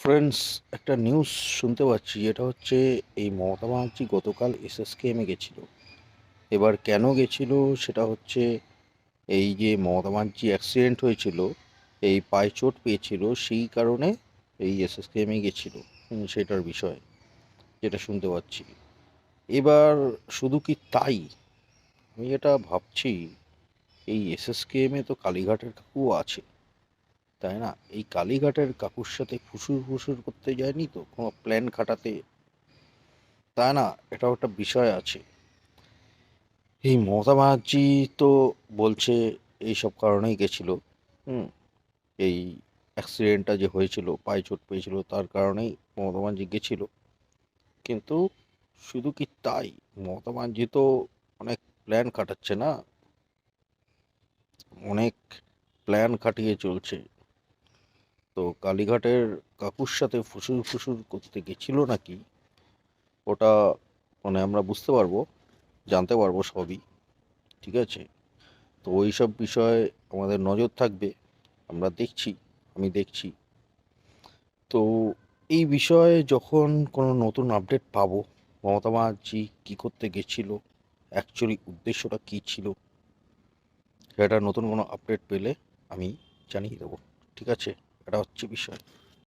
Friends একটা news শুনতে পাচ্ছি, যেটা হচ্ছে এই মমতা ব্যানার্জি গতকাল এসএসকেএমে গেছিল। এবার কেন গেছিল? সেটা হচ্ছে এই যে মমতা ব্যানার্জি অ্যাক্সিডেন্ট হয়েছিল, এই পায়ে চোট পেয়েছিল, সেই কারণে এই এসএসকেএমে গেছিল সেটার বিষয়, যেটা শুনতে পাচ্ছি। এবার শুধু কি তাই? আমি যেটা ভাবছি, এই এসএসকেএমে তো কালীঘাটের কাকুও আছে। তাই না? এই কালীঘাটের কাকুর সাথে ফুসুর ফুসুর করতে যায়নি তো? কোনো প্ল্যান খাটাতে? তাই না? এটাও একটা বিষয় আছে। এই মমতা ব্যানার্জি তো বলছে এই সব কারণেই গেছিল। হুম? এই অ্যাক্সিডেন্টটা যে হয়েছিল পায়ে চোট পেয়েছিল, তার কারণেই মমতা ব্যানার্জি গেছিল। কিন্তু শুধু কি তাই? মমতা ব্যানার্জি তো অনেক প্ল্যান খাটাচ্ছে না? অনেক প্ল্যান খাটিয়ে চলছে। তো কালীঘাটের কাকুর সাথে ফুসুর ফুসুর করতে গেছিল নাকি? ওটা মানে আমরা বুঝতে পারব, জানতে পারব সবই, ঠিক আছে? তো ওই সব বিষয়ে আমাদের নজর থাকবে, আমরা দেখছি, আমি দেখছি। তো এই বিষয়ে যখন কোনো নতুন আপডেট পাবো, মমতা ব্যানার্জি কী করতে গেছিল? অ্যাকচুয়ালি উদ্দেশ্যটা কী ছিল? সেটা নতুন কোনো আপডেট পেলে আমি জানিয়ে দেবো, ঠিক আছে? এটা হচ্ছে বিষয়।